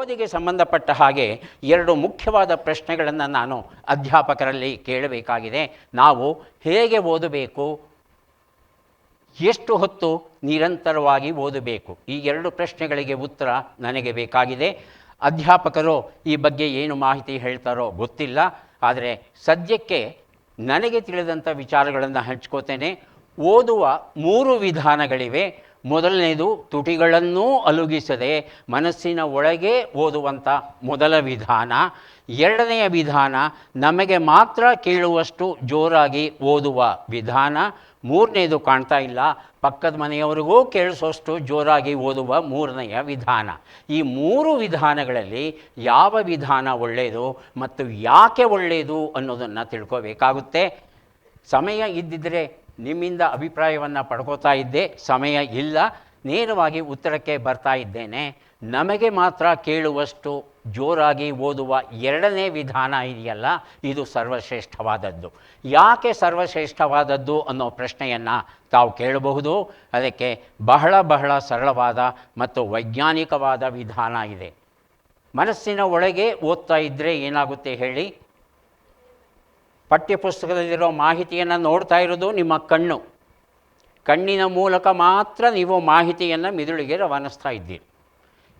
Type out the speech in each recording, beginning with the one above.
ಓದಿಗೆ ಸಂಬಂಧಪಟ್ಟ ಹಾಗೆ ಎರಡು ಮುಖ್ಯವಾದ ಪ್ರಶ್ನೆಗಳನ್ನು ನಾನು ಅಧ್ಯಾಪಕರಲ್ಲಿ ಕೇಳಬೇಕಾಗಿದೆ. ನಾವು ಹೇಗೆ ಓದಬೇಕು? ಎಷ್ಟು ಹೊತ್ತು ನಿರಂತರವಾಗಿ ಓದಬೇಕು? ಈ ಎರಡು ಪ್ರಶ್ನೆಗಳಿಗೆ ಉತ್ತರ ನನಗೆ ಬೇಕಾಗಿದೆ. ಅಧ್ಯಾಪಕರು ಈ ಬಗ್ಗೆ ಏನು ಮಾಹಿತಿ ಹೇಳ್ತಾರೋ ಗೊತ್ತಿಲ್ಲ. ಆದರೆ ಸದ್ಯಕ್ಕೆ ನನಗೆ ತಿಳಿದಂಥ ವಿಚಾರಗಳನ್ನು ಹಂಚ್ಕೋತೇನೆ. ಓದುವ ಮೂರು ವಿಧಾನಗಳಿವೆ. ಮೊದಲನೇದು ತುಟಿಗಳನ್ನೂ ಅಲುಗಿಸದೆ ಮನಸ್ಸಿನ ಒಳಗೆ ಓದುವಂಥ ಮೊದಲ ವಿಧಾನ. ಎರಡನೆಯ ವಿಧಾನ, ನಮಗೆ ಮಾತ್ರ ಕೇಳುವಷ್ಟು ಜೋರಾಗಿ ಓದುವ ವಿಧಾನ. ಮೂರನೇದು ಕಾಣ್ತಾ ಇಲ್ಲ, ಪಕ್ಕದ ಮನೆಯವರಿಗೂ ಕೇಳಿಸೋಷ್ಟು ಜೋರಾಗಿ ಓದುವ ಮೂರನೆಯ ವಿಧಾನ. ಈ ಮೂರು ವಿಧಾನಗಳಲ್ಲಿ ಯಾವ ವಿಧಾನ ಒಳ್ಳೆಯದು ಮತ್ತು ಯಾಕೆ ಒಳ್ಳೆಯದು ಅನ್ನೋದನ್ನು ತಿಳ್ಕೋಬೇಕಾಗುತ್ತೆ. ಸಮಯ ಇದ್ದಿದ್ದರೆ ನಿಮ್ಮಿಂದ ಅಭಿಪ್ರಾಯವನ್ನು ಪಡ್ಕೋತಾ ಇದ್ದೆ, ಸಮಯ ಇಲ್ಲ, ನೇರವಾಗಿ ಉತ್ತರಕ್ಕೆ ಬರ್ತಾ ಇದ್ದೇನೆ. ನಮಗೆ ಮಾತ್ರ ಕೇಳುವಷ್ಟು ಜೋರಾಗಿ ಓದುವ ಎರಡನೇ ವಿಧಾನ ಇದೆಯಲ್ಲ, ಇದು ಸರ್ವಶ್ರೇಷ್ಠವಾದದ್ದು. ಯಾಕೆ ಸರ್ವಶ್ರೇಷ್ಠವಾದದ್ದು ಅನ್ನೋ ಪ್ರಶ್ನೆಯನ್ನು ತಾವು ಕೇಳಬಹುದು. ಅದಕ್ಕೆ ಬಹಳ ಬಹಳ ಸರಳವಾದ ಮತ್ತು ವೈಜ್ಞಾನಿಕವಾದ ವಿಧಾನ ಇದೆ. ಮನಸ್ಸಿನ ಒಳಗೆ ಓದ್ತಾ ಇದ್ದರೆ ಏನಾಗುತ್ತೆ ಹೇಳಿ? ಪಠ್ಯಪುಸ್ತಕದಲ್ಲಿರೋ ಮಾಹಿತಿಯನ್ನು ನೋಡ್ತಾ ಇರೋದು ನಿಮ್ಮ ಕಣ್ಣು. ಕಣ್ಣಿನ ಮೂಲಕ ಮಾತ್ರ ನೀವು ಮಾಹಿತಿಯನ್ನು ಮಿದುಳಿಗೆ ರವಾನಿಸ್ತಾ ಇದ್ದೀರಿ.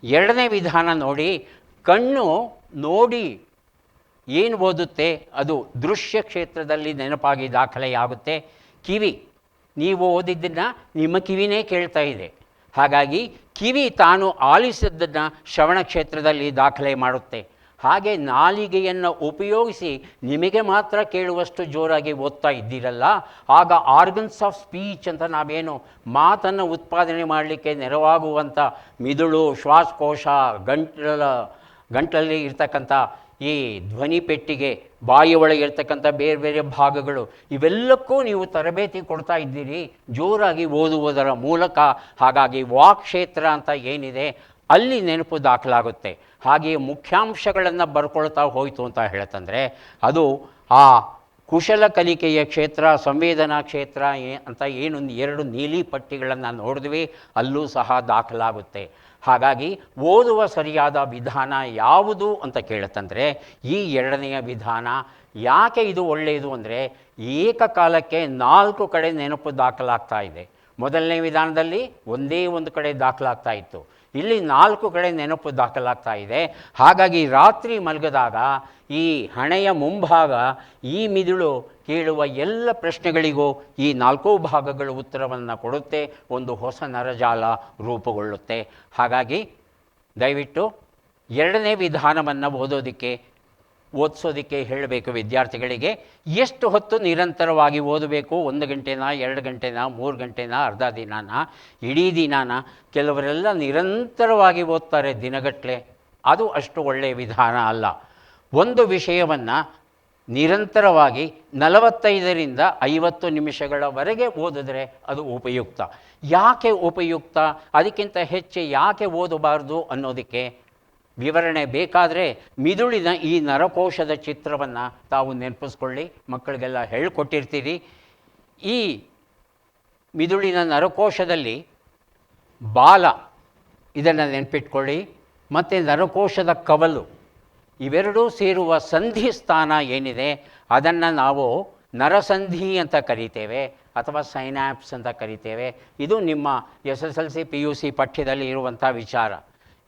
ಎರಡನೇ ವಿಧಾನ ನೋಡಿ, ಕಣ್ಣು ನೋಡಿ ಏನು ಓದುತ್ತೆ, ಅದು ದೃಶ್ಯ ಕ್ಷೇತ್ರದಲ್ಲಿ ನೆನಪಾಗಿ ದಾಖಲೆಯಾಗುತ್ತೆ. ಕಿವಿ, ನೀವು ಓದಿದ್ದನ್ನು ನಿಮ್ಮ ಕಿವಿನೇ ಕೇಳ್ತಾ ಇದೆ. ಹಾಗಾಗಿ ಕಿವಿ ತಾನು ಆಲಿಸಿದ್ದನ್ನು ಶ್ರವಣ ಕ್ಷೇತ್ರದಲ್ಲಿ ದಾಖಲೆ ಮಾಡುತ್ತೆ. ಹಾಗೆ ನಾಲಿಗೆಯನ್ನು ಉಪಯೋಗಿಸಿ ನಿಮಗೆ ಮಾತ್ರ ಕೇಳುವಷ್ಟು ಜೋರಾಗಿ ಓದ್ತಾ ಇದ್ದೀರಲ್ಲ, ಆಗ ಆರ್ಗನ್ಸ್ ಆಫ್ ಸ್ಪೀಚ್ ಅಂತ ನಾವೇನು ಮಾತನ್ನು ಉತ್ಪಾದನೆ ಮಾಡಲಿಕ್ಕೆ ನೆರವಾಗುವಂಥ ಮಿದುಳು, ಶ್ವಾಸಕೋಶ ಗಂಟಲ ಗಂಟಲಲ್ಲಿ ಇರ್ತಕ್ಕಂಥ ಈ ಧ್ವನಿ ಪೆಟ್ಟಿಗೆ, ಬಾಯಿ ಒಳಗೆ ಇರ್ತಕ್ಕಂಥ ಬೇರೆ ಬೇರೆ ಭಾಗಗಳು, ಇವೆಲ್ಲಕ್ಕೂ ನೀವು ತರಬೇತಿ ಕೊಡ್ತಾ ಇದ್ದೀರಿ. ಜೋರಾಗಿ ಓದುವುದರ ಮೂಲಕ ಹಾಗಾಗಿ ವಾಕ್ ಕ್ಷೇತ್ರ ಅಂತ ಏನಿದೆ ಅಲ್ಲಿ ನೆನಪು ದಾಖಲಾಗುತ್ತೆ. ಹಾಗೆಯೇ ಮುಖ್ಯಾಂಶಗಳನ್ನು ಬರ್ಕೊಳ್ತಾ ಹೋಯಿತು ಅಂತ ಹೇಳ್ತಂದರೆ ಅದು ಆ ಕುಶಲ ಕಲಿಕೆಯ ಕ್ಷೇತ್ರ, ಸಂವೇದನಾ ಕ್ಷೇತ್ರ ಅಂತ ಏನು ಎರಡು ನೀಲಿ ಪಟ್ಟಿಗಳನ್ನು ನೋಡಿದ್ವಿ, ಅಲ್ಲೂ ಸಹ ದಾಖಲಾಗುತ್ತೆ. ಹಾಗಾಗಿ ಓದುವ ಸರಿಯಾದ ವಿಧಾನ ಯಾವುದು ಅಂತ ಕೇಳುತ್ತಂದರೆ, ಈ ಎರಡನೆಯ ವಿಧಾನ ಯಾಕೆ ಇದು ಒಳ್ಳೆಯದು ಅಂದರೆ, ಏಕಕಾಲಕ್ಕೆ ನಾಲ್ಕು ಕಡೆ ನೆನಪು ದಾಖಲಾಗ್ತಾ ಇದೆ. ಮೊದಲನೇ ವಿಧಾನದಲ್ಲಿ ಒಂದೇ ಒಂದು ಕಡೆ ದಾಖಲಾಗ್ತಾ ಇತ್ತು. ಇಲ್ಲಿ ನಾಲ್ಕು ಕಡೆ ನೆನಪು ದಾಖಲಾಗ್ತಾ ಇದೆ. ಹಾಗಾಗಿ ರಾತ್ರಿ ಮಲಗಿದಾಗ ಈ ಹಣೆಯ ಮುಂಭಾಗ, ಈ ಮಿದುಳು ಕೇಳುವ ಎಲ್ಲ ಪ್ರಶ್ನೆಗಳಿಗೂ ಈ ನಾಲ್ಕೂ ಭಾಗಗಳು ಉತ್ತರವನ್ನು ಕೊಡುತ್ತೆ, ಒಂದು ಹೊಸ ನರಜಾಲ ರೂಪುಗೊಳ್ಳುತ್ತೆ. ಹಾಗಾಗಿ ದಯವಿಟ್ಟು ಎರಡನೇ ವಿಧಾನವನ್ನು ಓದೋದಕ್ಕೆ ಓದಿಸೋದಕ್ಕೆ ಹೇಳಬೇಕು ವಿದ್ಯಾರ್ಥಿಗಳಿಗೆ, ಎಷ್ಟು ಹೊತ್ತು ನಿರಂತರವಾಗಿ ಓದಬೇಕು? ಒಂದು ಗಂಟೆನ, ಎರಡು ಗಂಟೆನ, ಮೂರು ಗಂಟೆನ, ಅರ್ಧ ದಿನಾನ? ಇಡೀ ದಿನಾನ? ಕೆಲವರೆಲ್ಲ ನಿರಂತರವಾಗಿ ಓದ್ತಾರೆ ದಿನಗಟ್ಟಲೆ. ಅದು ಅಷ್ಟು ಒಳ್ಳೆಯ ವಿಧಾನ ಅಲ್ಲ. ಒಂದು ವಿಷಯವನ್ನು ನಿರಂತರವಾಗಿ ನಲವತ್ತೈದರಿಂದ ಐವತ್ತು ನಿಮಿಷಗಳವರೆಗೆ ಓದಿದ್ರೆ ಅದು ಉಪಯುಕ್ತ. ಯಾಕೆ ಉಪಯುಕ್ತ? ಅದಕ್ಕಿಂತ ಹೆಚ್ಚು ಯಾಕೆ ಓದಬಾರ್ದು ಅನ್ನೋದಕ್ಕೆ ವಿವರಣೆ ಬೇಕಾದರೆ ಮಿದುಳಿನ ಈ ನರಕೋಶದ ಚಿತ್ರವನ್ನು ತಾವು ನೆನಪಿಸ್ಕೊಳ್ಳಿ. ಮಕ್ಕಳಿಗೆಲ್ಲ ಹೇಳಿಕೊಟ್ಟಿರ್ತೀರಿ. ಈ ಮಿದುಳಿನ ನರಕೋಶದಲ್ಲಿ ಬಾಲ ಇದನ್ನು ನೆನಪಿಟ್ಕೊಳ್ಳಿ. ಮತ್ತು ನರಕೋಶದ ಕವಲು ಇವೆರಡೂ ಸೇರುವ ಸಂಧಿ ಸ್ಥಾನ ಏನಿದೆ ಅದನ್ನು ನಾವು ನರಸಂಧಿ ಅಂತ ಕರಿತೇವೆ ಅಥವಾ ಸೈನ್ಯಾಪ್ಸ್ ಅಂತ ಕರಿತೇವೆ. ಇದು ನಿಮ್ಮ S S L C P U C ಪಠ್ಯದಲ್ಲಿ ಇರುವಂಥ ವಿಚಾರ.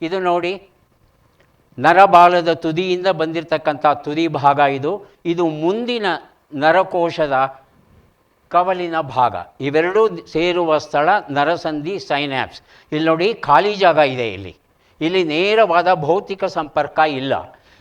ಇದು ನೋಡಿ ನರಬಾಲದ ತುದಿಯಿಂದ ಬಂದಿರತಕ್ಕಂಥ ತುದಿ ಭಾಗ ಇದು. ಇದು ಮುಂದಿನ ನರಕೋಶದ ಕವಲಿನ ಭಾಗ. ಇವೆರಡೂ ಸೇರುವ ಸ್ಥಳ ನರಸಂಧಿ ಸೈನ್ಯಾಪ್ಸ್. ಇಲ್ಲಿ ನೋಡಿ ಖಾಲಿ ಜಾಗ ಇದೆ ಇಲ್ಲಿ. ಇಲ್ಲಿ ನೇರವಾದ ಭೌತಿಕ ಸಂಪರ್ಕ ಇಲ್ಲ.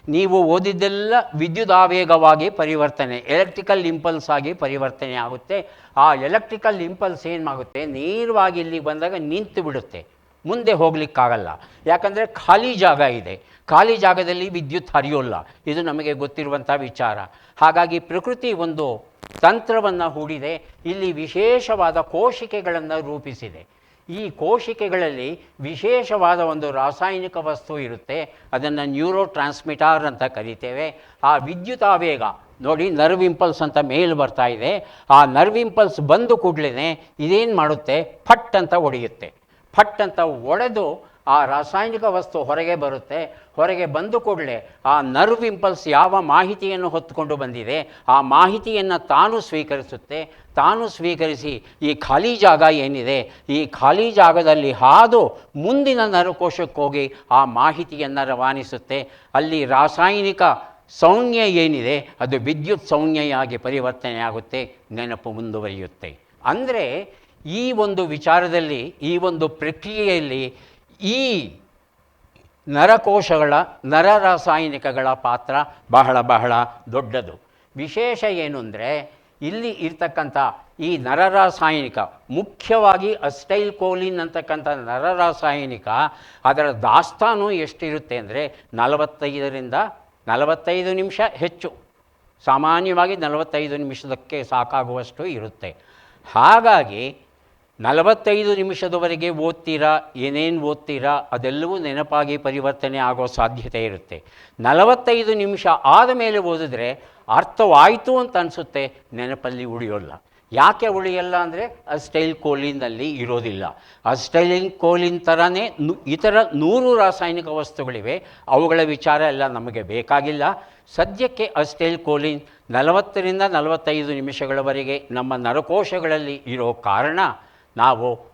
ನೀವು ಓದಿದ್ದೆಲ್ಲ ವಿದ್ಯುದಾವೇಗವಾಗಿ ಪರಿವರ್ತನೆ ಎಲೆಕ್ಟ್ರಿಕಲ್ ಇಂಪಲ್ಸ್ ಆಗಿ ಪರಿವರ್ತನೆ ಆಗುತ್ತೆ. ಆ ಎಲೆಕ್ಟ್ರಿಕಲ್ ಇಂಪಲ್ಸ್ ಏನಾಗುತ್ತೆ ನೇರವಾಗಿ ಇಲ್ಲಿ ಬಂದಾಗ ನಿಂತು ಬಿಡುತ್ತೆ. ಮುಂದೆ ಹೋಗಲಿಕ್ಕಾಗಲ್ಲ. ಯಾಕಂದರೆ ಖಾಲಿ ಜಾಗ ಇದೆ. ಖಾಲಿ ಜಾಗದಲ್ಲಿ ವಿದ್ಯುತ್ ಹರಿಯೋಲ್ಲ. ಇದು ನಮಗೆ ಗೊತ್ತಿರುವಂಥ ವಿಚಾರ. ಹಾಗಾಗಿ ಪ್ರಕೃತಿ ಒಂದು ತಂತ್ರವನ್ನು ಹೂಡಿದೆ. ಇಲ್ಲಿ ವಿಶೇಷವಾದ ಕೋಶಿಕೆಗಳನ್ನು ರೂಪಿಸಿದೆ. ಈ ಕೋಶಿಕೆಗಳಲ್ಲಿ ವಿಶೇಷವಾದ ಒಂದು ರಾಸಾಯನಿಕ ವಸ್ತು ಇರುತ್ತೆ. ಅದನ್ನು ನ್ಯೂರೋ ಟ್ರಾನ್ಸ್ಮಿಟಾರ್ ಅಂತ ಕರಿತೇವೆ. ಆ ವಿದ್ಯುತ್ ಆವೇಗ, ನೋಡಿ ನರ್ವ್ ಇಂಪಲ್ಸ್ ಅಂತ ಮೇಲ್ ಬರ್ತಾ ಇದೆ. ಆ ನರ್ವ್ ಇಂಪಲ್ಸ್ ಬಂದು ಕೂಡಲೇ ಇದೇನು ಮಾಡುತ್ತೆ? ಫಟ್ ಅಂತ ಒಡೆಯುತ್ತೆ. ಫಟ್ ಅಂತ ಒಡೆದು ಆ ರಾಸಾಯನಿಕ ವಸ್ತು ಹೊರಗೆ ಬರುತ್ತೆ, ಹೊರಗೆ ಬಂದು ಕೂಡಲೇ ಆ ನರ್ವ್ ಇಂಪಲ್ಸ್ ಯಾವ ಮಾಹಿತಿಯನ್ನು ಹೊತ್ತುಕೊಂಡು ಬಂದಿದೆ, ಆ ಮಾಹಿತಿಯನ್ನು ತಾನು ಸ್ವೀಕರಿಸುತ್ತೆ, ತಾನು ಸ್ವೀಕರಿಸಿ ಈ ಖಾಲಿ ಜಾಗ ಏನಿದೆ, ಈ ಖಾಲಿ ಜಾಗದಲ್ಲಿ ಹಾದು ಮುಂದಿನ ನರಕೋಶಕ್ಕೆ ಹೋಗಿ ಆ ಮಾಹಿತಿಯನ್ನು ರವಾನಿಸುತ್ತೆ. ಅಲ್ಲಿ ರಾಸಾಯನಿಕ ಸೌಮ್ಯ ಏನಿದೆ, ಅದು ವಿದ್ಯುತ್ ಸಂಜ್ಞೆಯಾಗಿ ಪರಿವರ್ತನೆ ಆಗುತ್ತೆ ನೆನಪು ಮುಂದುವರಿಯುತ್ತೆ. ಅಂದರೆ ಈ ಒಂದು ವಿಚಾರದಲ್ಲಿ, ಈ ಒಂದು ಪ್ರಕ್ರಿಯೆಯಲ್ಲಿ ಈ ನರಕೋಶಗಳ, ನರರಾಸಾಯನಿಕಗಳ ಪಾತ್ರ ಬಹಳ ಬಹಳ ದೊಡ್ಡದು. ವಿಶೇಷ ಏನು ಅಂದರೆ ಇಲ್ಲಿ ಇರ್ತಕ್ಕಂಥ ಈ ನರರಾಸಾಯನಿಕ, ಮುಖ್ಯವಾಗಿ ಅಸ್ಟೈಲ್ ಕೋಲಿನ್ ಅಂತಕ್ಕಂಥ ನರರಾಸಾಯನಿಕ, ಅದರ ದಾಸ್ತಾನು ಎಷ್ಟಿರುತ್ತೆ ಅಂದರೆ ನಲವತ್ತೈದರಿಂದ ನಲವತ್ತೈದು ನಿಮಿಷ ಹೆಚ್ಚು. ಸಾಮಾನ್ಯವಾಗಿ ನಲವತ್ತೈದು ನಿಮಿಷದಕ್ಕೆ ಸಾಕಾಗುವಷ್ಟು ಇರುತ್ತೆ. ಹಾಗಾಗಿ ನಲವತ್ತೈದು ನಿಮಿಷದವರೆಗೆ ಓದ್ತೀರಾ, ಏನೇನು ಓದ್ತೀರಾ, ಅದೆಲ್ಲವೂ ನೆನಪಾಗಿ ಪರಿವರ್ತನೆ ಆಗೋ ಸಾಧ್ಯತೆ ಇರುತ್ತೆ. ನಲವತ್ತೈದು ನಿಮಿಷ ಆದ ಮೇಲೆ ಓದಿದ್ರೆ ಅರ್ಥವಾಯಿತು ಅಂತ ಅನಿಸುತ್ತೆ, ನೆನಪಲ್ಲಿ ಉಳಿಯೋಲ್ಲ. ಯಾಕೆ ಉಳಿಯಲ್ಲ ಅಂದರೆ, ಅಸ್ಟೈಲ್ ಕೋಲಿನಲ್ಲಿ ಇರೋದಿಲ್ಲ. ಅಸ್ಟೈಲಿನ್ ಕೋಲಿನ್ ಥರನೇ ಇತರ ನೂರು ರಾಸಾಯನಿಕ ವಸ್ತುಗಳಿವೆ, ಅವುಗಳ ವಿಚಾರ ಎಲ್ಲ ನಮಗೆ ಬೇಕಾಗಿಲ್ಲ. ಸದ್ಯಕ್ಕೆ ಅಸ್ಟೈಲ್ ಕೋಲಿನ್ ನಲವತ್ತರಿಂದ ನಲವತ್ತೈದು ನಿಮಿಷಗಳವರೆಗೆ ನಮ್ಮ ನರಕೋಶಗಳಲ್ಲಿ ಇರೋ ಕಾರಣ ನಾವು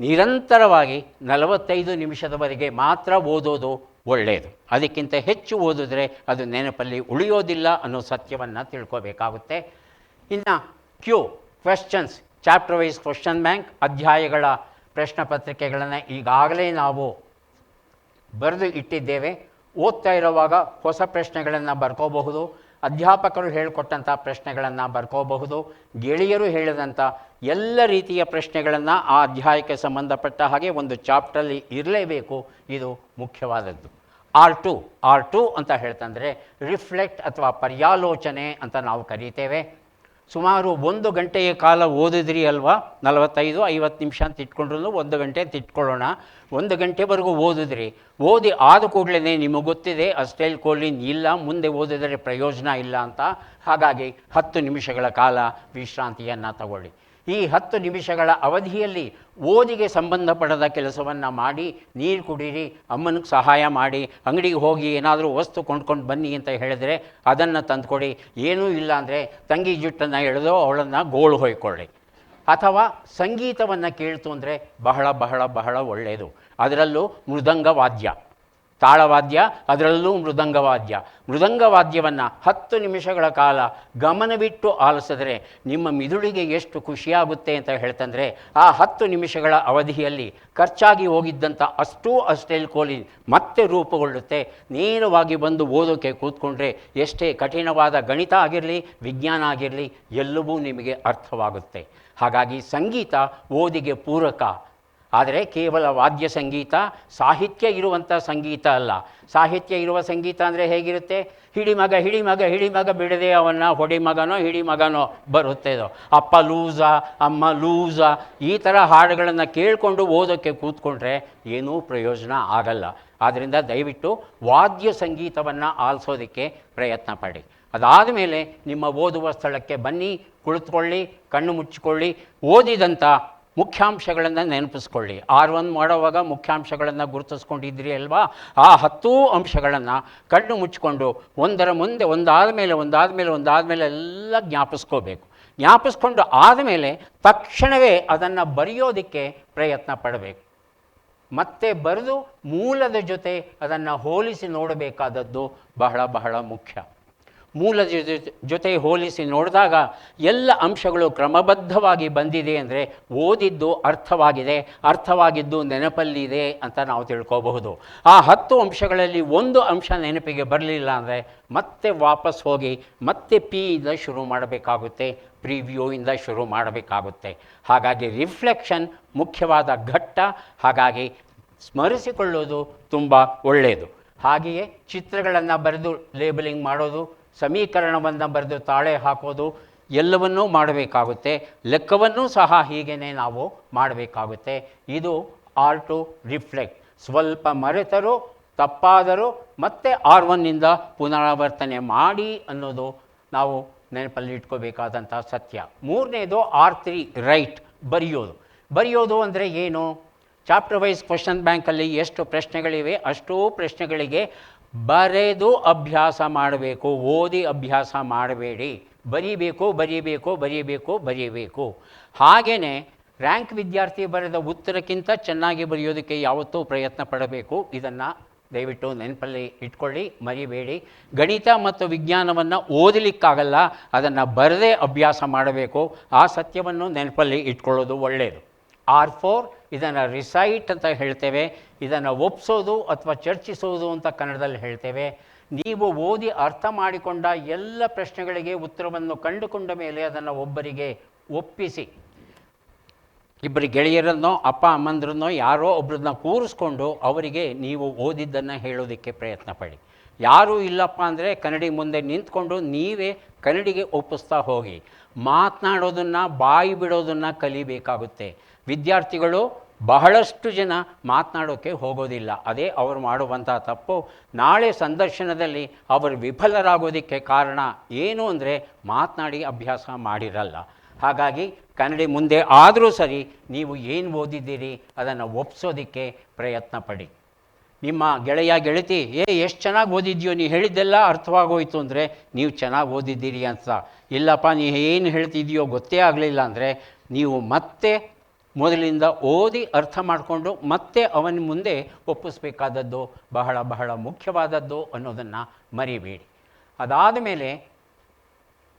ನಿರಂತರವಾಗಿ ನಲವತ್ತೈದು ನಿಮಿಷದವರೆಗೆ ಮಾತ್ರ ಓದೋದು ಒಳ್ಳೆಯದು. ಅದಕ್ಕಿಂತ ಹೆಚ್ಚು ಓದಿದ್ರೆ ಅದು ನೆನಪಲ್ಲಿ ಉಳಿಯೋದಿಲ್ಲ ಅನ್ನೋ ಸತ್ಯವನ್ನು ತಿಳ್ಕೋಬೇಕಾಗುತ್ತೆ. ಇನ್ನು Q questions chapter wise question bank ಅಧ್ಯಾಯಗಳ ಪ್ರಶ್ನೆ ಪತ್ರಿಕೆಗಳನ್ನು ಈಗಾಗಲೇ ನಾವು ಬರೆದು ಇಟ್ಟಿದ್ದೇವೆ. ಓದ್ತಾ ಇರುವಾಗ ಹೊಸ ಪ್ರಶ್ನೆಗಳನ್ನು ಬರ್ಕೋಬಹುದು. ಅಧ್ಯಾಪಕರು ಹೇಳಿಕೊಟ್ಟಂಥ ಪ್ರಶ್ನೆಗಳನ್ನು ಬರ್ಕೋಬಹುದು, ಗೆಳೆಯರು ಹೇಳಿದಂಥ ಎಲ್ಲ ರೀತಿಯ ಪ್ರಶ್ನೆಗಳನ್ನು ಆ ಅಧ್ಯಾಯಕ್ಕೆ ಸಂಬಂಧಪಟ್ಟ ಹಾಗೆ ಒಂದು ಚಾಪ್ಟ್ರಲ್ಲಿ ಇರಲೇಬೇಕು. ಇದು ಮುಖ್ಯವಾದದ್ದು. ಆರ್ ಟು ಆರ್ ಟು ಅಂತ ಹೇಳ್ತಂದರೆ ರಿಫ್ಲೆಕ್ಟ್ ಅಥವಾ ಪರ್ಯಾಲೋಚನೆ ಅಂತ ನಾವು ಕರೀತೇವೆ. ಸುಮಾರು ಒಂದು ಗಂಟೆಯ ಕಾಲ ಓದಿದ್ರಿ ಅಲ್ವಾ? ನಲವತ್ತೈದು, ಐವತ್ತು ನಿಮಿಷ ಅಂತ ಇಟ್ಕೊಂಡ್ರು ಒಂದು ಗಂಟೆ ಅಂತ ಇಟ್ಕೊಳ್ಳೋಣ. ಒಂದು ಗಂಟೆವರೆಗೂ ಓದಿದ್ರಿ. ಓದಿ ಆದ ಕೂಡಲೇ ನಿಮಗೆ ಗೊತ್ತಿದೆ ಅಸ್ಟೈಲ್ ಕೋಲಿನ್ ಇಲ್ಲ ಮುಂದೆ ಓದಿದರೆ ಪ್ರಯೋಜನ ಇಲ್ಲ ಅಂತ. ಹಾಗಾಗಿ ಹತ್ತು ನಿಮಿಷಗಳ ಕಾಲ ವಿಶ್ರಾಂತಿಯನ್ನು ತಗೊಳ್ಳಿ. ಈ ಹತ್ತು ನಿಮಿಷಗಳ ಅವಧಿಯಲ್ಲಿ ಓದಿಗೆ ಸಂಬಂಧಪಡದ ಕೆಲಸವನ್ನು ಮಾಡಿ, ನೀರು ಕುಡೀರಿ, ಅಮ್ಮನಿಗೆ ಸಹಾಯ ಮಾಡಿ, ಅಂಗಡಿಗೆ ಹೋಗಿ ಏನಾದರೂ ವಸ್ತು ಕೊಂಡ್ಕೊಂಡು ಬನ್ನಿ ಅಂತ ಹೇಳಿದರೆ ಅದನ್ನು ತಂದುಕೊಡಿ. ಏನೂ ಇಲ್ಲ ಅಂದರೆ ತಂಗಿ ಜುಟ್ಟನ್ನು ಎಳೆದು ಅವಳನ್ನು ಗೋಳು ಹೊಯ್ಕೊಳ್ಳಿ. ಅಥವಾ ಸಂಗೀತವನ್ನು ಕೇಳ್ತು ಅಂದರೆ ಬಹಳ ಬಹಳ ಬಹಳ ಒಳ್ಳೆಯದು ಅದರಲ್ಲೂ ಮೃದಂಗ ವಾದ್ಯ. ತಾಳವಾದ್ಯ, ಅದರಲ್ಲೂ ಮೃದಂಗವಾದ್ಯ. ಮೃದಂಗವಾದ್ಯವನ್ನು ಹತ್ತು ನಿಮಿಷಗಳ ಕಾಲ ಗಮನವಿಟ್ಟು ಆಲಿಸಿದ್ರೆ ನಿಮ್ಮ ಮಿದುಳಿಗೆ ಎಷ್ಟು ಖುಷಿಯಾಗುತ್ತೆ ಅಂತ ಹೇಳ್ತಂದರೆ, ಆ ಹತ್ತು ನಿಮಿಷಗಳ ಅವಧಿಯಲ್ಲಿ ಖರ್ಚಾಗಿ ಹೋಗಿದ್ದಂಥ ಅಷ್ಟೂ ಅಷ್ಟೇ ಕೋಲಿ ಮತ್ತೆ ರೂಪುಗೊಳ್ಳುತ್ತೆ. ನೇರವಾಗಿ ಬಂದು ಓದೋಕೆ ಕೂತ್ಕೊಂಡ್ರೆ ಎಷ್ಟೇ ಕಠಿಣವಾದ ಗಣಿತ ಆಗಿರಲಿ, ವಿಜ್ಞಾನ ಆಗಿರಲಿ, ಎಲ್ಲವೂ ನಿಮಗೆ ಅರ್ಥವಾಗುತ್ತೆ. ಹಾಗಾಗಿ ಸಂಗೀತ ಓದಿಗೆ ಪೂರಕ ಆದರೆ ಕೇವಲ ವಾದ್ಯ ಸಂಗೀತ, ಸಾಹಿತ್ಯ ಇರುವಂಥ ಸಂಗೀತ ಅಲ್ಲ. ಸಾಹಿತ್ಯ ಇರುವ ಸಂಗೀತ ಅಂದರೆ ಹೇಗಿರುತ್ತೆ? ಹಿಡಿ ಮಗ ಹಿಡಿ ಮಗ ಹಿಡಿ ಮಗ ಬಿಡದೆ ಅವನ್ನ ಹೊಡಿ ಮಗನೋ, ಹಿಡಿ ಮಗನೋ ಬರುತ್ತೇದೋ ಅಪ್ಪ ಲೂಸ, ಅಮ್ಮ ಲೂಸ, ಈ ಥರ ಹಾಡುಗಳನ್ನು ಕೇಳಿಕೊಂಡು ಓದೋಕ್ಕೆ ಕೂತ್ಕೊಂಡ್ರೆ ಏನೂ ಪ್ರಯೋಜನ ಆಗಲ್ಲ. ಆದ್ದರಿಂದ ದಯವಿಟ್ಟು ವಾದ್ಯ ಸಂಗೀತವನ್ನು ಆಲಿಸೋದಕ್ಕೆ ಪ್ರಯತ್ನ ಪಡಿ. ಅದಾದ ಮೇಲೆ ನಿಮ್ಮ ಓದುವ ಸ್ಥಳಕ್ಕೆ ಬನ್ನಿ, ಕುಳಿತುಕೊಳ್ಳಿ, ಕಣ್ಣು ಮುಚ್ಚಿಕೊಳ್ಳಿ ಓದಿದಂಥ ಮುಖ್ಯಾಂಶಗಳನ್ನು ನೆನಪಿಸ್ಕೊಳ್ಳಿ. ಆರ್ ಒನ್ ಮಾಡುವಾಗ ಮುಖ್ಯಾಂಶಗಳನ್ನು ಗುರುತಿಸ್ಕೊಂಡಿದ್ರಿ ಅಲ್ವಾ? ಆ ಹತ್ತೂ ಅಂಶಗಳನ್ನು ಕಣ್ಣು ಮುಚ್ಚಿಕೊಂಡು ಒಂದರ ಮುಂದೆ ಒಂದಾದ ಮೇಲೆ ಒಂದಾದ ಮೇಲೆ ಒಂದಾದ ಮೇಲೆ ಎಲ್ಲ ಜ್ಞಾಪಿಸ್ಕೋಬೇಕು. ಜ್ಞಾಪಿಸ್ಕೊಂಡು ಆದಮೇಲೆ ತಕ್ಷಣವೇ ಅದನ್ನು ಬರೆಯೋದಕ್ಕೆ ಪ್ರಯತ್ನ ಪಡಬೇಕು. ಮತ್ತೆ ಬರೆದು ಮೂಲದ ಜೊತೆ ಅದನ್ನು ಹೋಲಿಸಿ ನೋಡಬೇಕಾದದ್ದು ಬಹಳ ಬಹಳ ಮುಖ್ಯ. ಮೂಲದ ಜೊತೆ ಹೋಲಿಸಿ ನೋಡಿದಾಗ ಎಲ್ಲ ಅಂಶಗಳು ಕ್ರಮಬದ್ಧವಾಗಿ ಬಂದಿದೆ ಅಂದರೆ ಓದಿದ್ದು ಅರ್ಥವಾಗಿದೆ, ಅರ್ಥವಾಗಿದ್ದು ನೆನಪಲ್ಲಿದೆ ಅಂತ ನಾವು ತಿಳ್ಕೋಬಹುದು. ಆ ಹತ್ತು ಅಂಶಗಳಲ್ಲಿ ಒಂದು ಅಂಶ ನೆನಪಿಗೆ ಬರಲಿಲ್ಲ ಅಂದರೆ ಮತ್ತೆ ವಾಪಸ್ ಹೋಗಿ ಮತ್ತೆ ಪಿ ಇಂದ ಶುರು ಮಾಡಬೇಕಾಗುತ್ತೆ, ಪ್ರಿವ್ಯೂಯಿಂದ ಶುರು ಮಾಡಬೇಕಾಗುತ್ತೆ. ಹಾಗಾಗಿ ರಿಫ್ಲೆಕ್ಷನ್ ಮುಖ್ಯವಾದ ಘಟ್ಟ, ಹಾಗಾಗಿ ಸ್ಮರಿಸಿಕೊಳ್ಳೋದು ತುಂಬ ಒಳ್ಳೆಯದು ಹಾಗೆಯೇ ಚಿತ್ರಗಳನ್ನು ಬರೆದು ಲೇಬಲಿಂಗ್ ಮಾಡೋದು ಸಮೀಕರಣವನ್ನು ಬರೆದು ತಾಳೆ ಹಾಕೋದು ಎಲ್ಲವನ್ನೂ ಮಾಡಬೇಕಾಗುತ್ತೆ. ಲೆಕ್ಕವನ್ನೂ ಸಹ ಹೀಗೇ ನಾವು ಮಾಡಬೇಕಾಗುತ್ತೆ. ಇದು ಆರ್ ಟು ರಿಫ್ಲೆಕ್ಟ್ ಸ್ವಲ್ಪ ಮರೆತರೂ, ತಪ್ಪಾದರೂ ಮತ್ತೆ ಆರ್ ಒನ್ನಿಂದ ಪುನರಾವರ್ತನೆ ಮಾಡಿ ಅನ್ನೋದು ನಾವು ನೆನಪಲ್ಲಿ ಇಟ್ಕೋಬೇಕಾದಂಥ ಸತ್ಯ. ಮೂರನೇದು ಆರ್ ತ್ರೀ ರೈಟ್ ಬರೆಯೋದು. ಬರೆಯೋದು ಅಂದರೆ ಏನು? ಚಾಪ್ಟರ್ ವೈಸ್ ಕ್ವಶನ್ ಬ್ಯಾಂಕಲ್ಲಿ ಎಷ್ಟು ಪ್ರಶ್ನೆಗಳಿವೆ, ಅಷ್ಟೂ ಪ್ರಶ್ನೆಗಳಿಗೆ ಬರೆದು ಅಭ್ಯಾಸ ಮಾಡಬೇಕು, ಓದಿ ಅಭ್ಯಾಸ ಮಾಡಬೇಡಿ. ಬರೀಬೇಕು ಬರೀಬೇಕು ಬರೀಬೇಕು ಬರೀಬೇಕು. ಹಾಗೆಯೇ ರ್ಯಾಂಕ್ ವಿದ್ಯಾರ್ಥಿ ಬರೆದ ಉತ್ತರಕ್ಕಿಂತ ಚೆನ್ನಾಗಿ ಬರೆಯೋದಕ್ಕೆ ಯಾವತ್ತೂ ಪ್ರಯತ್ನ ಪಡಬೇಕು. ಇದನ್ನು ದಯವಿಟ್ಟು ನೆನಪಲ್ಲಿ ಇಟ್ಕೊಳ್ಳಿ, ಮರಿಬೇಡಿ. ಗಣಿತ ಮತ್ತು ವಿಜ್ಞಾನವನ್ನು ಓದಲಿಕ್ಕಾಗಲ್ಲ, ಅದನ್ನು ಬರದೇ ಅಭ್ಯಾಸ ಮಾಡಬೇಕು. ಆ ಸತ್ಯವನ್ನು ನೆನಪಲ್ಲಿ ಇಟ್ಕೊಳ್ಳೋದು ಒಳ್ಳೆಯದು ಆರ್ ಫೋರ್ ಇದನ್ನು ರಿಸೈಟ್ ಅಂತ ಹೇಳ್ತೇವೆ, ಇದನ್ನು ಒಪ್ಸೋದು ಅಥವಾ ಚರ್ಚಿಸೋದು ಅಂತ ಕನ್ನಡದಲ್ಲಿ ಹೇಳ್ತೇವೆ. ನೀವು ಓದಿ ಅರ್ಥ ಮಾಡಿಕೊಂಡ ಎಲ್ಲ ಪ್ರಶ್ನೆಗಳಿಗೆ ಉತ್ತರವನ್ನು ಕಂಡುಕೊಂಡ ಮೇಲೆ ಅದನ್ನು ಒಬ್ಬರಿಗೆ ಒಪ್ಪಿಸಿ. ಇಬ್ಬರು ಗೆಳೆಯರನ್ನೋ, ಅಪ್ಪ ಅಮ್ಮಂದ್ರನ್ನೋ, ಯಾರೋ ಒಬ್ಬರನ್ನ ಕೂರಿಸ್ಕೊಂಡು ಅವರಿಗೆ ನೀವು ಓದಿದ್ದನ್ನು ಹೇಳೋದಕ್ಕೆ ಪ್ರಯತ್ನ ಪಡಿ. ಯಾರೂ ಇಲ್ಲಪ್ಪ ಅಂದರೆ ಕನ್ನಡಿ ಮುಂದೆ ನಿಂತ್ಕೊಂಡು ನೀವೇ ಕನ್ನಡಿಗೆ ಒಪ್ಪಿಸ್ತಾ ಹೋಗಿ. ಮಾತನಾಡೋದನ್ನು, ಬಾಯಿ ಬಿಡೋದನ್ನು ಕಲಿಬೇಕಾಗುತ್ತೆ. ವಿದ್ಯಾರ್ಥಿಗಳು ಬಹಳಷ್ಟು ಜನ ಮಾತನಾಡೋಕ್ಕೆ ಹೋಗೋದಿಲ್ಲ. ಅದೇ ಅವರು ಮಾಡುವಂಥ ತಪ್ಪು. ನಾಳೆ ಸಂದರ್ಶನದಲ್ಲಿ ಅವರು ವಿಫಲರಾಗೋದಕ್ಕೆ ಕಾರಣ ಏನು ಅಂದರೆ ಮಾತನಾಡಿ ಅಭ್ಯಾಸ ಮಾಡಿರಲ್ಲ. ಹಾಗಾಗಿ ಕನ್ನಡಿ ಮುಂದೆ ಆದರೂ ಸರಿ ನೀವು ಏನು ಓದಿದ್ದೀರಿ ಅದನ್ನು ಒಪ್ಪಿಸೋದಕ್ಕೆ ಪ್ರಯತ್ನ ಪಡಿ ನಿಮ್ಮ ಗೆಳೆಯ ಗೆಳತಿ, ಏ, ಎಷ್ಟು ಚೆನ್ನಾಗಿ ಓದಿದ್ಯೋ, ನೀ ಹೇಳಿದ್ದೆಲ್ಲ ಅರ್ಥವಾಗೋಯ್ತು ಅಂದರೆ ನೀವು ಚೆನ್ನಾಗಿ ಓದಿದ್ದೀರಿ ಅಂತ. ಇಲ್ಲಪ್ಪ, ನೀ ಏನು ಹೇಳ್ತಿದ್ಯೋ ಗೊತ್ತೇ ಆಗಲಿಲ್ಲ ಅಂದರೆ ನೀವು ಮತ್ತೆ ಮೊದಲಿಂದ ಓದಿ ಅರ್ಥ ಮಾಡಿಕೊಂಡು ಮತ್ತೆ ಅವನ ಮುಂದೆ ಒಪ್ಪಿಸ್ಬೇಕಾದದ್ದು ಬಹಳ ಬಹಳ ಮುಖ್ಯವಾದದ್ದು ಅನ್ನೋದನ್ನು ಮರಿಬೇಡಿ. ಅದಾದ ಮೇಲೆ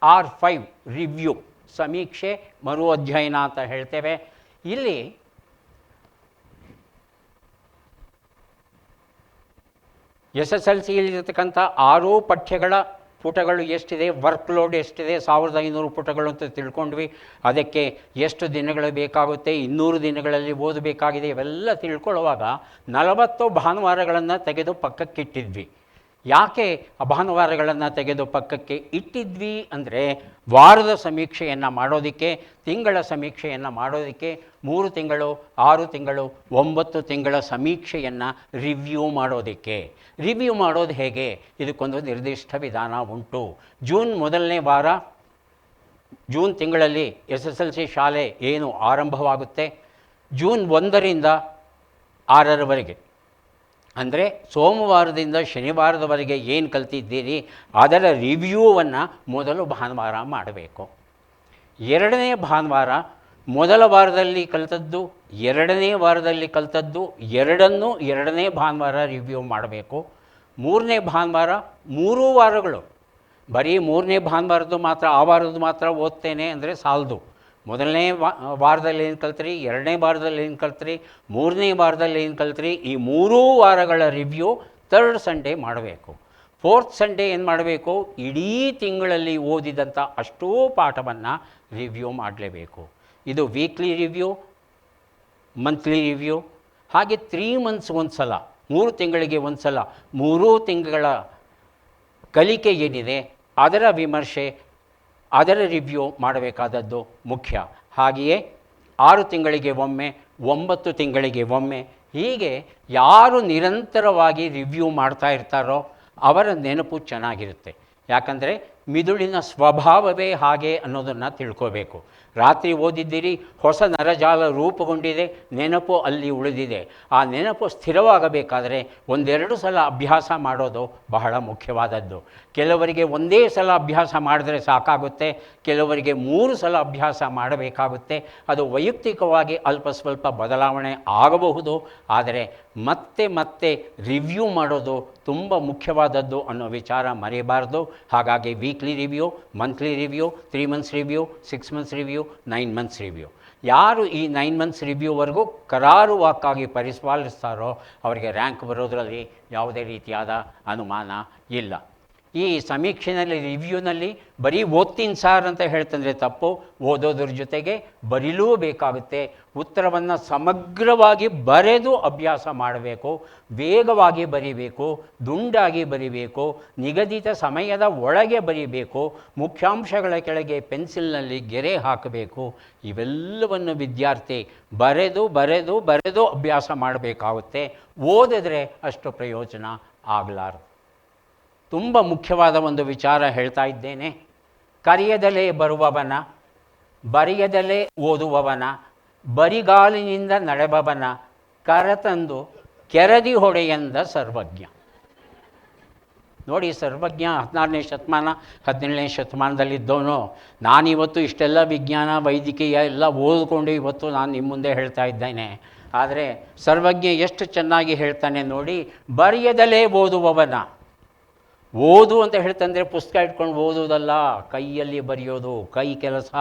ಆರ್ ಫೈವ್ ರಿವ್ಯೂ ಸಮೀಕ್ಷೆ ಮರು ಅಧ್ಯಯನ ಅಂತ ಹೇಳ್ತೇವೆ. ಇಲ್ಲಿ ಎಸ್ ಎಸ್ ಎಲ್ ಸಿಯಲ್ಲಿರ್ತಕ್ಕಂಥ ಆರೂ ಪಠ್ಯಗಳ ಪುಟಗಳು ಎಷ್ಟಿದೆ ವರ್ಕ್ ಲೋಡ್ ಎಷ್ಟಿದೆ, ಸಾವಿರದ ಐನೂರು ಪುಟಗಳು ಅಂತ ತಿಳ್ಕೊಂಡ್ವಿ. ಅದಕ್ಕೆ ಎಷ್ಟು ದಿನಗಳು ಬೇಕಾಗುತ್ತೆ, ಇನ್ನೂರು ದಿನಗಳಲ್ಲಿ ಓದಬೇಕಾಗಿದೆ, ಇವೆಲ್ಲ ತಿಳ್ಕೊಳ್ಳುವಾಗ ನಲವತ್ತು ಭಾನುವಾರಗಳನ್ನು ತೆಗೆದು ಪಕ್ಕಕ್ಕಿಟ್ಟಿದ್ವಿ. ಯಾಕೆ ಭಾನುವಾರಗಳನ್ನು ತೆಗೆದು ಪಕ್ಕಕ್ಕೆ ಇಟ್ಟಿದ್ವಿ ಅಂದರೆ ವಾರದ ಸಮೀಕ್ಷೆಯನ್ನು ಮಾಡೋದಕ್ಕೆ, ತಿಂಗಳ ಸಮೀಕ್ಷೆಯನ್ನು ಮಾಡೋದಕ್ಕೆ ಮೂರು ತಿಂಗಳು, ಆರು ತಿಂಗಳು, ಒಂಬತ್ತು ತಿಂಗಳ ಸಮೀಕ್ಷೆಯನ್ನು ರಿವ್ಯೂ ಮಾಡೋದಕ್ಕೆ. ರಿವ್ಯೂ ಮಾಡೋದು ಹೇಗೆ? ಇದಕ್ಕೊಂದು ನಿರ್ದಿಷ್ಟ ವಿಧಾನ ಉಂಟು. ಜೂನ್ ಮೊದಲನೇ ವಾರ, ಜೂನ್ ತಿಂಗಳಲ್ಲಿ ಎಸ್ ಎಸ್ ಎಲ್ ಸಿ ಶಾಲೆ ಏನು ಆರಂಭವಾಗುತ್ತೆ? ಜೂನ್ ಒಂದರಿಂದ ಆರರವರೆಗೆ. ಅಂದರೆ ಸೋಮವಾರದಿಂದ ಶನಿವಾರದವರೆಗೆ ಏನು ಕಲ್ತಿದ್ದೀರಿ, ಅದರ ರಿವ್ಯೂವನ್ನು ಮೊದಲು ಭಾನುವಾರ ಮಾಡಬೇಕು. ಎರಡನೇ ಭಾನುವಾರ ಮೊದಲ ವಾರದಲ್ಲಿ ಕಲಿತದ್ದು, ಎರಡನೇ ವಾರದಲ್ಲಿ ಕಲಿತದ್ದು, ಎರಡನ್ನೂ ಎರಡನೇ ಭಾನುವಾರ ರಿವ್ಯೂ ಮಾಡಬೇಕು. ಮೂರನೇ ಭಾನುವಾರ ಮೂರೂ ವಾರಗಳು. ಬರೀ ಮೂರನೇ ಭಾನುವಾರದ್ದು ಮಾತ್ರ, ಆ ವಾರದ್ದು ಮಾತ್ರ ಓದ್ತೇನೆ ಅಂದರೆ ಸಾಲದು. ಮೊದಲನೇ ವಾರದಲ್ಲಿ ಏನು ಕಲ್ತ್ರಿ? ಎರಡನೇ ವಾರದಲ್ಲಿ ಏನು ಕಲ್ತ್ರಿ? ಮೂರನೇ ವಾರದಲ್ಲಿ ಏನು ಕಲ್ತ್ರಿ? ಈ ಮೂರೂ ವಾರಗಳ ರಿವ್ಯೂ ತರ್ಡ್ ಸಂಡೇ ಮಾಡಬೇಕು. ಫೋರ್ತ್ ಸಂಡೇ ಏನು ಮಾಡಬೇಕು? ಇಡೀ ತಿಂಗಳಲ್ಲಿ ಓದಿದಂಥ ಅಷ್ಟೂ ಪಾಠವನ್ನು ರಿವ್ಯೂ ಮಾಡಲೇಬೇಕು. ಇದು ವೀಕ್ಲಿ ರಿವ್ಯೂ ಮಂತ್ಲಿ ರಿವ್ಯೂ ಹಾಗೆ ತ್ರೀ ಮಂತ್ಸ್ ಒಂದು ಸಲ ಮೂರು ತಿಂಗಳಿಗೆ ಒಂದು ಸಲ ಮೂರೂ ತಿಂಗಳ ಕಲಿಕೆ ಏನಿದೆ ಅದರ ವಿಮರ್ಶೆ ಅದರ ರಿವ್ಯೂ ಮಾಡಬೇಕಾದದ್ದು ಮುಖ್ಯ. ಹಾಗೆಯೇ ಆರು ತಿಂಗಳಿಗೆ ಒಮ್ಮೆ, ಒಂಬತ್ತು ತಿಂಗಳಿಗೆ ಒಮ್ಮೆ ಹೀಗೆ ಯಾರು ನಿರಂತರವಾಗಿ ರಿವ್ಯೂ ಮಾಡ್ತಾ ಇರ್ತಾರೋ ಅವರ ನೆನಪು ಚೆನ್ನಾಗಿರುತ್ತೆ. ಯಾಕಂದರೆ ಮಿದುಳಿನ ಸ್ವಭಾವವೇ ಹಾಗೆ ಅನ್ನೋದನ್ನು ತಿಳ್ಕೋಬೇಕು. ರಾತ್ರಿ ಓದಿದ್ದೀರಿ, ಹೊಸ ನರಜಾಲ ರೂಪುಗೊಂಡಿದೆ, ನೆನಪು ಅಲ್ಲಿ ಉಳಿದಿದೆ. ಆ ನೆನಪು ಸ್ಥಿರವಾಗಬೇಕಾದರೆ ಒಂದೆರಡು ಸಲ ಅಭ್ಯಾಸ ಮಾಡೋದು ಬಹಳ ಮುಖ್ಯವಾದದ್ದು. ಕೆಲವರಿಗೆ ಒಂದೇ ಸಲ ಅಭ್ಯಾಸ ಮಾಡಿದ್ರೆ ಸಾಕಾಗುತ್ತೆ, ಕೆಲವರಿಗೆ ಮೂರು ಸಲ ಅಭ್ಯಾಸ ಮಾಡಬೇಕಾಗುತ್ತೆ. ಅದು ವೈಯಕ್ತಿಕವಾಗಿ ಅಲ್ಪ ಸ್ವಲ್ಪ ಬದಲಾವಣೆ ಆಗಬಹುದು, ಆದರೆ ಮತ್ತೆ ಮತ್ತೆ ರಿವ್ಯೂ ಮಾಡೋದು ತುಂಬ ಮುಖ್ಯವಾದದ್ದು ಅನ್ನೋ ವಿಚಾರ ಮರೆಯಬಾರ್ದು. ಹಾಗಾಗಿ weekly review monthly review three months review six months review nine months review ಯಾರು ಈ ನೈನ್ ಮಂತ್ಸ್ ರಿವ್ಯೂವರೆಗೂ ಕರಾರುವಾಕ್ಕಾಗಿ ಪರಿಪಾಲಿಸ್ತಾರೋ, ಅವರಿಗೆ ರ್ಯಾಂಕ್ ಬರೋದರಲ್ಲಿ ಯಾವುದೇ ರೀತಿಯಾದ ಅನುಮಾನ ಇಲ್ಲ. ಈ ಸಮೀಕ್ಷೆಯಲ್ಲಿ ರಿವ್ಯೂನಲ್ಲಿ ಬರೀ ಓದ್ತೀನಿ ಸಾರ್ ಅಂತ ಹೇಳ್ತಂದರೆ ತಪ್ಪು. ಓದೋದ್ರ ಜೊತೆಗೆ ಬರೀಲೂ ಬೇಕಾಗುತ್ತೆ. ಉತ್ತರವನ್ನು ಸಮಗ್ರವಾಗಿ ಬರೆದು ಅಭ್ಯಾಸ ಮಾಡಬೇಕು. ವೇಗವಾಗಿ ಬರಿಬೇಕು. ದುಂಡಾಗಿ ಬರಿಬೇಕು. ನಿಗದಿತ ಸಮಯದ ಒಳಗೆ ಬರೀಬೇಕು. ಮುಖ್ಯಾಂಶಗಳ ಕೆಳಗೆ ಪೆನ್ಸಿಲ್ನಲ್ಲಿ ಗೆರೆ ಹಾಕಬೇಕು. ಇವೆಲ್ಲವನ್ನು ವಿದ್ಯಾರ್ಥಿ ಬರೆದು ಬರೆದು ಬರೆದು ಅಭ್ಯಾಸ ಮಾಡಬೇಕಾಗುತ್ತೆ. ಓದಿದ್ರೆ ಅಷ್ಟು ಪ್ರಯೋಜನ ಆಗಲಾರದು. ತುಂಬ ಮುಖ್ಯವಾದ ಒಂದು ವಿಚಾರ ಹೇಳ್ತಾ ಇದ್ದೇನೆ. ಕರೆಯದಲೇ ಬರುವವನ, ಬರೆಯದಲೇ ಓದುವವನ, ಬರಿಗಾಲಿನಿಂದ ನಡೆಬವನ, ಕರತಂದು ಕೆರದಿ ಹೊಡೆಯಂದ ಸರ್ವಜ್ಞ. ನೋಡಿ ಸರ್ವಜ್ಞ ಹದಿನಾರನೇ ಶತಮಾನ, ಹದಿನೇಳನೇ ಶತಮಾನದಲ್ಲಿದ್ದವನು. ನಾನಿವತ್ತು ಇಷ್ಟೆಲ್ಲ ವಿಜ್ಞಾನ, ವೈದ್ಯಕೀಯ ಎಲ್ಲ ಓದಿಕೊಂಡು ಇವತ್ತು ನಾನು ನಿಮ್ಮ ಮುಂದೆ ಹೇಳ್ತಾ ಇದ್ದೇನೆ. ಆದರೆ ಸರ್ವಜ್ಞ ಎಷ್ಟು ಚೆನ್ನಾಗಿ ಹೇಳ್ತಾನೆ ನೋಡಿ, ಬರೆಯದಲೇ ಓದುವವನ. ಓದು ಅಂತ ಹೇಳ್ತಂದರೆ ಪುಸ್ತಕ ಇಟ್ಕೊಂಡು ಓದುವುದಲ್ಲ, ಕೈಯಲ್ಲಿ ಬರೆಯೋದು, ಕೈ ಕೆಲಸ,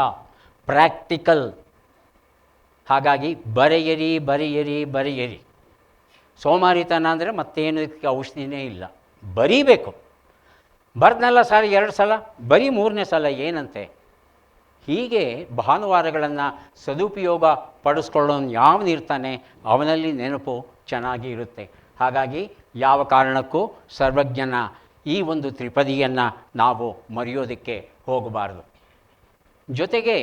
ಪ್ರಾಕ್ಟಿಕಲ್. ಹಾಗಾಗಿ ಬರೆಯಿರಿ ಬರೆಯಿರಿ ಬರೆಯಿರಿ. ಸೋಮಾರಿತನ ಅಂದರೆ ಮತ್ತೇನು ಔಷಧಿನೇ ಇಲ್ಲ. ಬರೀಬೇಕು. ಬರ್ದನಲ್ಲ ಸರ್ ಎರಡು ಸಲ, ಬರೀ ಮೂರನೇ ಸಲ ಏನಂತೆ? ಹೀಗೆ ಭಾನುವಾರಗಳನ್ನು ಸದುಪಯೋಗ ಪಡಿಸ್ಕೊಳ್ಳೋನು ಯಾವನಿರ್ತಾನೆ ಅವನಲ್ಲಿ ನೆನಪು ಚೆನ್ನಾಗಿ ಇರುತ್ತೆ. ಹಾಗಾಗಿ ಯಾವ ಕಾರಣಕ್ಕೂ ಸರ್ವಜ್ಞನ ಈ ಒಂದು ತ್ರಿಪದಿಯನ್ನು ನಾವು ಮರೆಯೋದಕ್ಕೆ ಹೋಗಬಾರ್ದು. ಜೊತೆಗೆ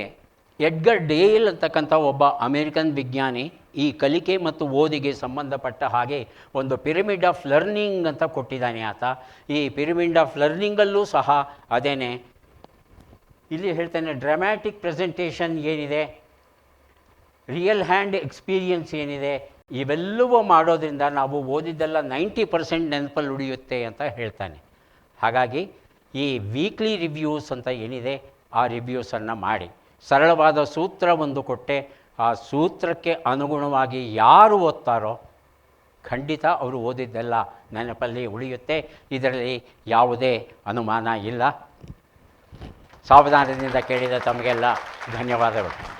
ಎಡ್ಗರ್ ಡೇಲ್ ಅಂತಕ್ಕಂಥ ಒಬ್ಬ ಅಮೇರಿಕನ್ ವಿಜ್ಞಾನಿ ಈ ಕಲಿಕೆ ಮತ್ತು ಓದಿಗೆ ಸಂಬಂಧಪಟ್ಟ ಹಾಗೆ ಒಂದು ಪಿರಮಿಡ್ ಆಫ್ ಲರ್ನಿಂಗ್ ಅಂತ ಕೊಟ್ಟಿದ್ದಾನೆ ಆತ. ಈ ಪಿರಮಿಡ್ ಆಫ್ ಲರ್ನಿಂಗಲ್ಲೂ ಸಹ ಅದೇನೆ. ಇಲ್ಲಿ ಹೇಳ್ತಾನೆ, ಡ್ರಾಮ್ಯಾಟಿಕ್ ಪ್ರೆಸೆಂಟೇಷನ್ ಏನಿದೆ? ರಿಯಲ್ ಹ್ಯಾಂಡ್ ಎಕ್ಸ್ಪೀರಿಯನ್ಸ್ ಏನಿದೆ? ಇವೆಲ್ಲವೂ ಮಾಡೋದ್ರಿಂದ ನಾವು ಓದಿದ್ದೆಲ್ಲ ನೈಂಟಿ ಪರ್ಸೆಂಟ್ ನೆನಪಲ್ಲಿ ಉಳಿಯುತ್ತೆ ಅಂತ ಹೇಳ್ತಾನೆ. ಹಾಗಾಗಿ ಈ ವೀಕ್ಲಿ ರಿವ್ಯೂಸ್ ಅಂತ ಏನಿದೆ, ಆ ರಿವ್ಯೂಸನ್ನು ಮಾಡಿ. ಸರಳವಾದ ಸೂತ್ರ ಒಂದು ಕೊಟ್ಟೆ. ಆ ಸೂತ್ರಕ್ಕೆ ಅನುಗುಣವಾಗಿ ಯಾರು ಓದ್ತಾರೋ, ಖಂಡಿತ ಅವರು ಓದಿದ್ದೆಲ್ಲ ನೆನಪಲ್ಲಿ ಉಳಿಯುತ್ತೆ. ಇದರಲ್ಲಿ ಯಾವುದೇ ಅನುಮಾನ ಇಲ್ಲ. ಸಾವಧಾನದಿಂದ ಕೇಳಿದ ತಮಗೆಲ್ಲ ಧನ್ಯವಾದಗಳು.